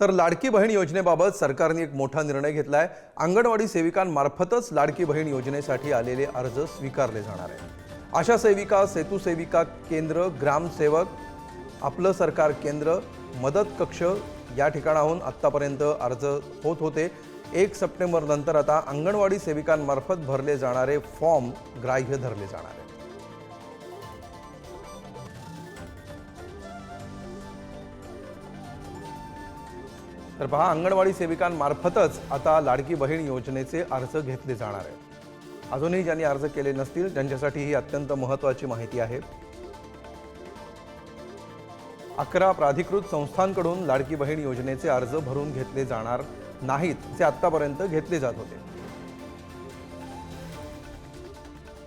तर लाडकी बहीण योजनेबाबत सरकारने एक मोठा निर्णय घेतला आहे अंगणवाडी सेविकांमार्फतच लाडकी बहीण योजनेसाठी आलेले अर्ज स्वीकारले जाणार आहे आशा सेविका सेतू सेविका केंद्र ग्रामसेवक आपलं सरकार केंद्र मदत कक्ष या ठिकाणाहून आत्तापर्यंत अर्ज होत होते. एक सप्टेंबर नंतर आता अंगणवाडी सेविकांमार्फत भरले जाणारे फॉर्म ग्राह्य धरले जाणार आहेत. तर पहा अंगणवाडी सेविकांमार्फतच आता लाडकी बहीण योजनेचे अर्ज घेतले जाणार आहेत. अजूनही ज्यांनी अर्ज केले नसतील त्यांच्यासाठी ही अत्यंत महत्त्वाची माहिती आहे. अकरा प्राधिकृत संस्थांकडून लाडकी बहीण योजनेचे अर्ज भरून घेतले जाणार नाहीत जे आत्तापर्यंत घेतले जात होते.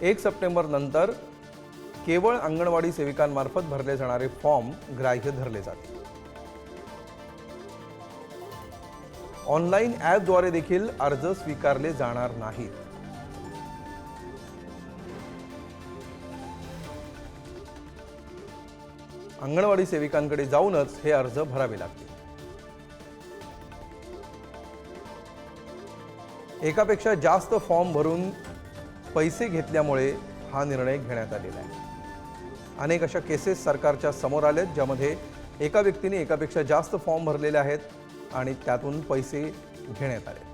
एक सप्टेंबर नंतर केवळ अंगणवाडी सेविकांमार्फत भरले जाणारे फॉर्म ग्राह्य धरले जातील. ऑनलाईन ॲपद्वारे देखील अर्ज स्वीकारले जाणार नाहीत. अंगणवाडी सेविकांकडे जाऊनच हे अर्ज भरावे लागतील. एकापेक्षा जास्त फॉर्म भरून पैसे घेतल्यामुळे हा निर्णय घेण्यात आलेला आहे. अनेक अशा केसेस सरकारच्या समोर आल्यात ज्यामध्ये एका व्यक्तीने एकापेक्षा जास्त फॉर्म भरलेले आहेत आणि त्यातून पैसे घेण्यात आले.